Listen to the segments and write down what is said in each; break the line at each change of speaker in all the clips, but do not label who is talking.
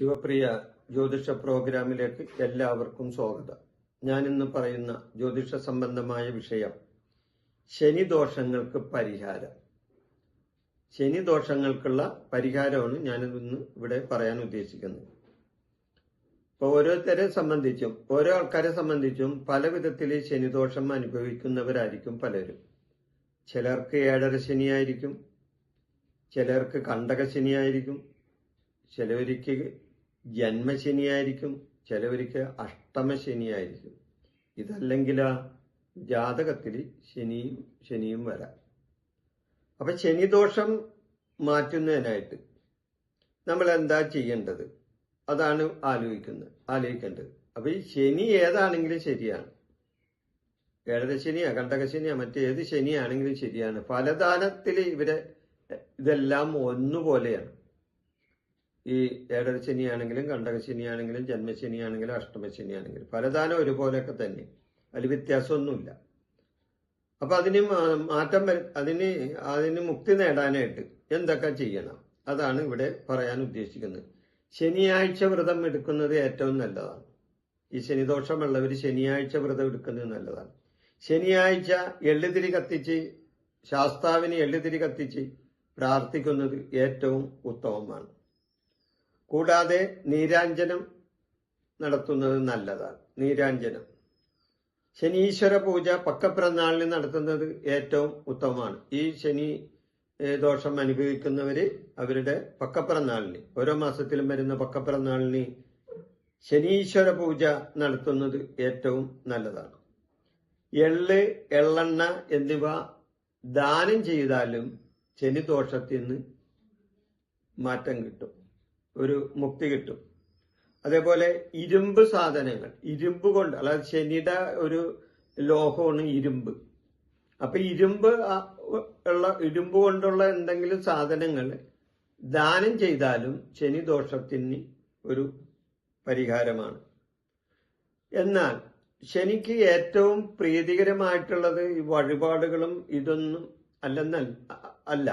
ശിവപ്രിയ ജ്യോതിഷ പ്രോഗ്രാമിലേക്ക് എല്ലാവർക്കും സ്വാഗതം. ഞാൻ ഇന്ന് പറയുന്ന ജ്യോതിഷ സംബന്ധമായ വിഷയം ശനി ദോഷങ്ങൾക്ക് പരിഹാരം. ശനി ദോഷങ്ങൾക്കുള്ള പരിഹാരമാണ് ഞാൻ ഇന്ന് ഇവിടെ പറയാൻ ഉദ്ദേശിക്കുന്നത്. ഇപ്പൊ ഓരോരുത്തരെ സംബന്ധിച്ചും ഓരോ ആൾക്കാരെ സംബന്ധിച്ചും പല വിധത്തിൽ ശനിദോഷം അനുഭവിക്കുന്നവരായിരിക്കും പലരും. ചിലർക്ക് ഏഴര ശനിയായിരിക്കും ചിലർക്ക് കണ്ടക ശനിയായിരിക്കും ചിലവർക്ക് ജന്മശനിയായിരിക്കും ചിലവർക്ക് അഷ്ടമശനിയായിരിക്കും. ഇതല്ലെങ്കിൽ ജാതകത്തിൽ ശനിയും ശനിയും വരാം. അപ്പൊ ശനിദോഷം മാറ്റുന്നതിനായിട്ട് നമ്മൾ എന്താ ചെയ്യേണ്ടത്? അതാണ് ആലോചിക്കുന്നത് ആലോചിക്കേണ്ടത്. അപ്പൊ ഈ ശനി ഏതാണെങ്കിലും ശരിയാണ്. ഏഴര ശനിയാ കണ്ടക ശനിയാ മറ്റേത് ശനിയാണെങ്കിലും ശരിയാണ്. ഫലദാനത്തിൽ ഇവരെ ഇതെല്ലാം ഒന്നുപോലെയാണ്. ഈ ഏഴര ശനിയാണെങ്കിലും കണ്ടക ശനിയാണെങ്കിലും ജന്മശനിയാണെങ്കിലും അഷ്ടമശനിയാണെങ്കിലും ഫലദാനം ഒരുപോലെയൊക്കെ തന്നെ. അതിൽ വ്യത്യാസമൊന്നുമില്ല. അപ്പൊ അതിന് മാറ്റം വര അതിന് അതിന് മുക്തി നേടാനായിട്ട് എന്തൊക്കെ ചെയ്യണം? അതാണ് ഇവിടെ പറയാൻ ഉദ്ദേശിക്കുന്നത്. ശനിയാഴ്ച വ്രതം എടുക്കുന്നത് ഏറ്റവും നല്ലതാണ്. ഈ ശനിദോഷമുള്ളവർ ശനിയാഴ്ച വ്രതം എടുക്കുന്നത് നല്ലതാണ്. ശനിയാഴ്ച എള്ളുതിരി കത്തിച്ച് ശാസ്താവിന് എള്ളുതിരി കത്തിച്ച് പ്രാർത്ഥിക്കുന്നത് ഏറ്റവും ഉത്തമമാണ്. കൂടാതെ നീരാഞ്ജനം നടത്തുന്നത് നല്ലതാണ്. നീരാഞ്ജനം. ശനീശ്വര പൂജ പക്കപ്പിറന്നാളിന് നടത്തുന്നത് ഏറ്റവും ഉത്തമമാണ്. ഈ ശനി ദോഷം അനുഭവിക്കുന്നവര് അവരുടെ പക്കപ്പിറന്നാളിന് ഓരോ മാസത്തിലും വരുന്ന പക്കപ്പിറന്നാളിന് ശനീശ്വര പൂജ നടത്തുന്നത് ഏറ്റവും നല്ലതാണ്. എള്ള് എള്ളെണ്ണ എന്നിവ ദാനം ചെയ്താലും ശനിദോഷത്തിൽ നിന്ന് മാറ്റം കിട്ടും. ഒരു മുക്തി കിട്ടും. അതേപോലെ ഇരുമ്പ് സാധനങ്ങൾ. ഇരുമ്പ് കൊണ്ട് അല്ലാതെ ശനിയുടെ ഒരു ലോഹമാണ് ഇരുമ്പ്. അപ്പൊ ഇരുമ്പ് ഉള്ള ഇരുമ്പ് കൊണ്ടുള്ള എന്തെങ്കിലും സാധനങ്ങൾ ദാനം ചെയ്താലും ശനി ദോഷത്തിന് ഒരു പരിഹാരമാണ്. എന്നാൽ ശനിക്ക് ഏറ്റവും പ്രീതികരമായിട്ടുള്ളത് ഈ വഴിപാടുകളും ഇതൊന്നും അല്ലെന്നല്ല അല്ല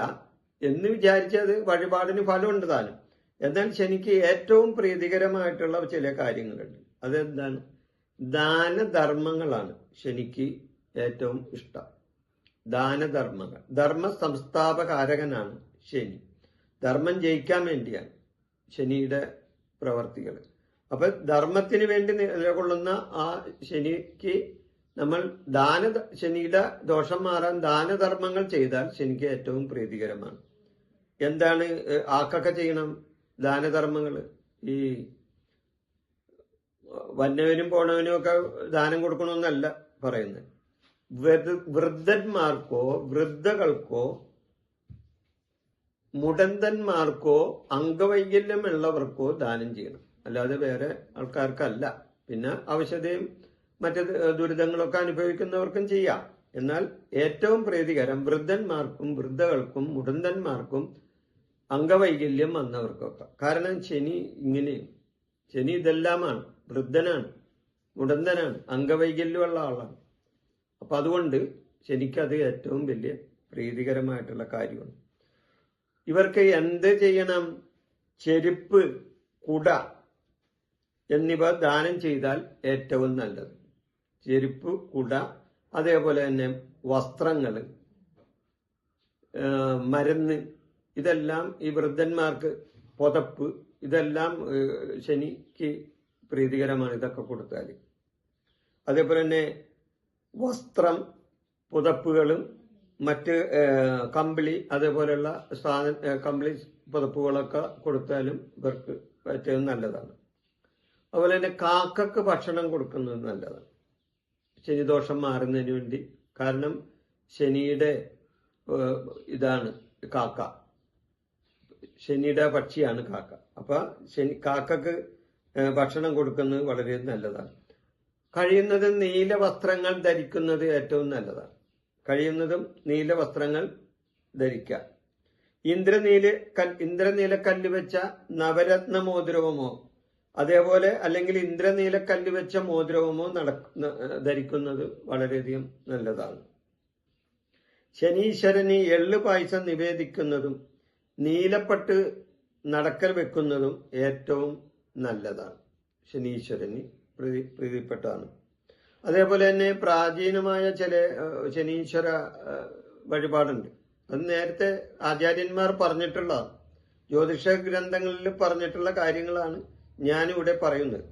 എന്ന് വിചാരിച്ചത് വഴിപാടിന് ഫലമുണ്ട് താനും. എന്നാൽ ശനിക്ക് ഏറ്റവും പ്രീതികരമായിട്ടുള്ള ചില കാര്യങ്ങളുണ്ട്. അതെന്താണ്? ദാനധർമ്മങ്ങളാണ് ശനിക്ക് ഏറ്റവും ഇഷ്ടം. ദാനധർമ്മങ്ങൾ. ധർമ്മ സംസ്ഥാപകാരകനാണ് ശനി. ധർമ്മം ജയിക്കാൻ വേണ്ടിയാണ് ശനിയുടെ പ്രവർത്തികൾ. അപ്പൊ ധർമ്മത്തിന് വേണ്ടി നിലകൊള്ളുന്ന ആ ശനിക്ക് നമ്മൾ ദാന ശനിയുടെ ദോഷം മാറാൻ ദാനധർമ്മങ്ങൾ ചെയ്താൽ ശനിക്ക് ഏറ്റവും പ്രീതികരമാണ്. എന്താണ് ആക്കൊക്കെ ചെയ്യണം? ദാനധർമ്മങ്ങൾ. ഈ വന്നവനും പോണവനും ഒക്കെ ദാനം കൊടുക്കണമെന്നല്ല പറയുന്നത്. വൃദ്ധ- വൃദ്ധന്മാർക്കോ വൃദ്ധകൾക്കോ മുടന്തന്മാർക്കോ അംഗവൈകല്യമുള്ളവർക്കോ ദാനം ചെയ്യണം. അല്ലാതെ വേറെ ആൾക്കാർക്കല്ല. പിന്നെ ഔഷധയും മറ്റ് ദുരിതങ്ങളൊക്കെ അനുഭവിക്കുന്നവർക്കും ചെയ്യാം. എന്നാൽ ഏറ്റവും പ്രീതികരം വൃദ്ധന്മാർക്കും വൃദ്ധകൾക്കും മുടന്തന്മാർക്കും അംഗവൈകല്യം വന്നവർക്കൊക്കെ. കാരണം ശനി ഇങ്ങനെയും. ശനി ഇതെല്ലാമാണ്. വൃദ്ധനാണ്. മുടന്തനാണ്. അംഗവൈകല്യമുള്ള ആളാണ്. അപ്പൊ അതുകൊണ്ട് ശനിക്കത് ഏറ്റവും വലിയ പ്രീതികരമായിട്ടുള്ള കാര്യമാണ്. ഇവർക്ക് എന്ത് ചെയ്യണം? ചെരുപ്പ് കുട എന്നിവ ദാനം ചെയ്താൽ ഏറ്റവും നല്ലത്. ചെരുപ്പ് കുട അതേപോലെ തന്നെ വസ്ത്രങ്ങൾ മരുന്ന് ഇതെല്ലാം ഈ വൃദ്ധന്മാർക്ക് പുതപ്പ് ഇതെല്ലാം ശനിക്ക് പ്രീതികരമാണ് ഇതൊക്കെ കൊടുത്താൽ അതേപോലെ തന്നെ വസ്ത്രം പുതപ്പുകളും മറ്റ് കമ്പിളി അതേപോലെയുള്ള സാധന കമ്പിളി പുതപ്പുകളൊക്കെ കൊടുത്താലും ഇവർക്ക് ഏറ്റവും നല്ലതാണ്. അതുപോലെ തന്നെ കാക്കക്ക് ഭക്ഷണം കൊടുക്കുന്നത് നല്ലതാണ്. ശനിദോഷം മാറുന്നതിന് വേണ്ടി. കാരണം ശനിയുടെ ഇതാണ് കാക്ക. ശനിയുടെ പക്ഷിയാണ് കാക്ക. അപ്പൊ ശനി കാക്കക്ക് ഭക്ഷണം കൊടുക്കുന്നത് വളരെ നല്ലതാണ്. കഴിയുന്നതും നീല വസ്ത്രങ്ങൾ ധരിക്കുന്നത് ഏറ്റവും നല്ലതാണ്. കഴിയുന്നതും നീല വസ്ത്രങ്ങൾ ധരിക്കുക ഇന്ദ്രനീല കൽ ഇന്ദ്രനീല കല്ല് വെച്ച നവരത്ന മോതിരവുമോ അതേപോലെ അല്ലെങ്കിൽ ഇന്ദ്രനീല കല്ല് വെച്ച മോതിരവുമോ നട ധരിക്കുന്നത് വളരെയധികം നല്ലതാണ്. ശനീശ്വരന് എള്ളു പായസം നിവേദിക്കുന്നതും നീലപ്പട്ട് നടക്കൽ വെക്കുന്നതും ഏറ്റവും നല്ലതാണ്. ശനീശ്വരന് പ്രീതി പ്രീതിപ്പെട്ടതാണ്. അതേപോലെ തന്നെ പ്രാചീനമായ ചില ശനീശ്വര വഴിപാടുണ്ട്. അത് നേരത്തെ ആചാര്യന്മാർ പറഞ്ഞിട്ടുള്ള ജ്യോതിഷ ഗ്രന്ഥങ്ങളിൽ പറഞ്ഞിട്ടുള്ള കാര്യങ്ങളാണ് ഞാനിവിടെ പറയുന്നത്.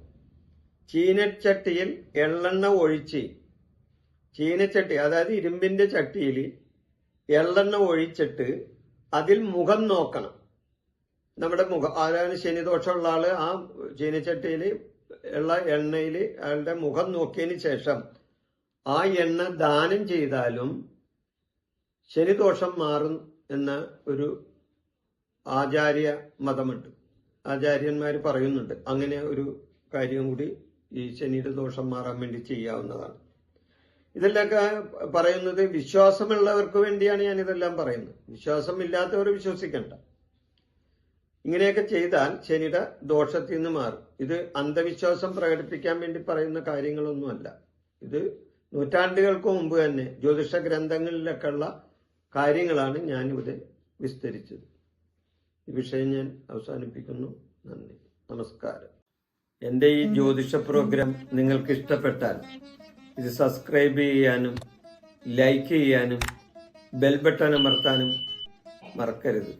ചീനച്ചട്ടിയിൽ എള്ളെണ്ണ ഒഴിച്ച് ചീനച്ചട്ടി അതായത് ഇരുമ്പിന്റെ ചട്ടിയിൽ എള്ളെണ്ണ ഒഴിച്ചിട്ട് അതിൽ മുഖം നോക്കണം. നമ്മുടെ മുഖം ആരാണ് ശനിദോഷമുള്ള ആൾ ആ ചീനച്ചട്ടിയിൽ ഉള്ള എണ്ണയിൽ അയാളുടെ മുഖം നോക്കിയതിന് ശേഷം ആ എണ്ണ ദാനം ചെയ്താലും ശനിദോഷം മാറും എന്ന ഒരു ആചാര്യ മതമുണ്ട്. ആചാര്യന്മാർ പറയുന്നുണ്ട്. അങ്ങനെ ഒരു കാര്യം കൂടി ഈ ശനിയുടെ ദോഷം മാറാൻ വേണ്ടി ചെയ്യാവുന്നതാണ്. ഇതെല്ലൊക്കെ പറയുന്നത് വിശ്വാസമുള്ളവർക്ക് വേണ്ടിയാണ് ഞാൻ ഇതെല്ലാം പറയുന്നത്. വിശ്വാസമില്ലാത്തവർ വിശ്വസിക്കണ്ട. ഇങ്ങനെയൊക്കെ ചെയ്താൽ ശനിയുടെ ദോഷത്തിൽ നിന്ന് മാറും. ഇത് അന്ധവിശ്വാസം പ്രകടിപ്പിക്കാൻ വേണ്ടി പറയുന്ന കാര്യങ്ങളൊന്നുമല്ല. ഇത് നൂറ്റാണ്ടുകൾക്ക് മുമ്പ് തന്നെ ജ്യോതിഷ ഗ്രന്ഥങ്ങളിലൊക്കെ ഉള്ള കാര്യങ്ങളാണ് ഞാനിവിടെ വിസ്തരിച്ചത്. ഈ വിഷയം ഞാൻ അവസാനിപ്പിക്കുന്നു. നന്ദി. നമസ്കാരം. എന്റെ ഈ ജ്യോതിഷ പ്രോഗ്രാം നിങ്ങൾക്ക് ഇഷ്ടപ്പെട്ടാൽ ഇത് സബ്സ്ക്രൈബ് ചെയ്യാനും ലൈക്ക് ചെയ്യാനും ബെൽ ബട്ടൺ അമർത്താനും മറക്കരുത്.